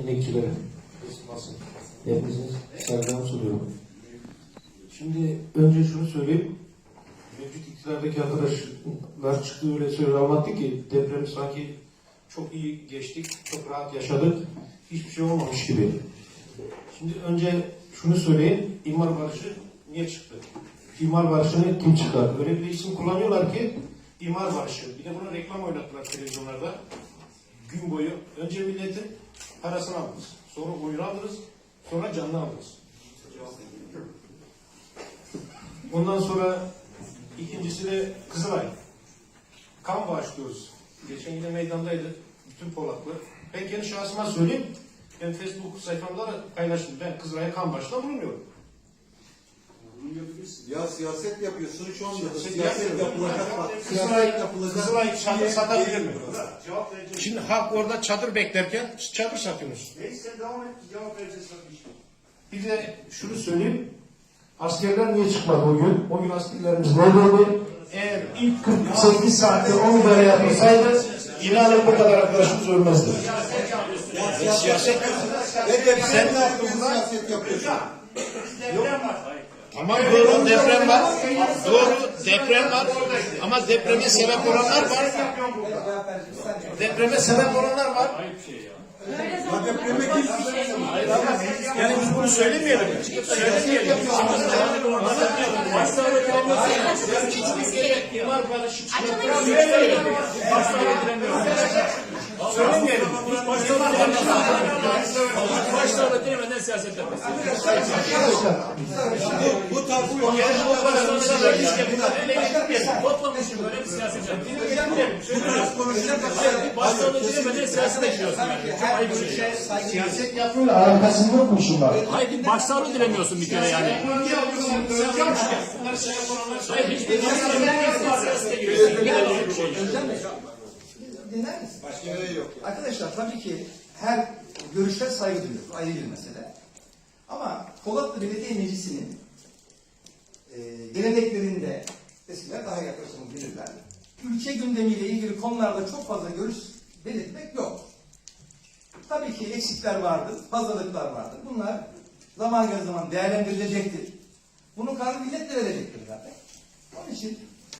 emekçilere, basın, hepinizin saygılarımı sunuyorum. Şimdi önce şunu söyleyeyim. Mevcut iktidardaki arkadaşlar çıktı öyle söyle anlattı ki depremi sanki çok iyi geçtik, çok rahat yaşadık. Hiçbir şey olmamış gibi. Şimdi önce şunu söyleyeyim. İmar barışı niye çıktı? İmar barışını kim çıkardı? Öyle bir isim kullanıyorlar ki imar barışı. Bir de buna reklam oynattılar televizyonlarda. Gün boyu önce milletin parasını aldınız. Sonra oyunu aldınız. Sonra canını aldınız. Ondan sonra ikincisi de Kızılay. Kan bağışlıyoruz. Geçen yine meydandaydı. Bütün Polaklar. Ben kendi şahsıma söyleyeyim. Ben Facebook sayfamda da paylaştım. Ben Kızılay'a kan bağışla bulunmuyorum. Ya siyaset yapıyorsun şu anda da Siyaset siyaset yapılacak bak. Kızılay, Siyaset yapılacak. Kızılay çadır satabilir mi? Cevap. Şimdi halk orada çadır beklerken çadır satıyorsunuz. Neyse devam et. Cevap vereceğiz. Bir de şunu söyleyeyim. Askerler niye çıkmadı o gün? O gün askerlerimiz neredeydi? Eğer ilk 48 saatte 10 kere yapılsaydı inanın bu kadar arkadaşımız ölmezdi. Ya siyaset Ne deprem Sen- ne yaptın siyaset yapıyorsun? Deprem Tamam doğru deprem var. Doğru deprem var. Ama depreme sebep olanlar var. Depreme sebep olanlar var. Ya depreme kim Yani biz bunu söylemeyelim. Söylemeyelim. İmar barışı Söylemeyelim. Başlarla demeden siyaset yapmasın. Bu, bu tarz bir Toplamışım böyle bir siyaset siyaset yapmıyorlar. Alakası yok mu şunlar? Hayır başlarla dilemiyorsun bir kere yani. Dinler misin? Başka yere yok. Arkadaşlar tabii ki her görüşe saygı duyuyoruz. Ayrı bir mesele. Ama Polatlı Belediye Meclisi'nin e, geleneklerinde eskiler daha yaklaşımı bilirler. Ülke gündemiyle ilgili konularda çok fazla görüş belirtmek yok. Tabii ki eksikler vardır, fazlalıklar vardır. Bunlar zaman zaman değerlendirilecektir. Bunun kararı millet de verecektir zaten. Onun için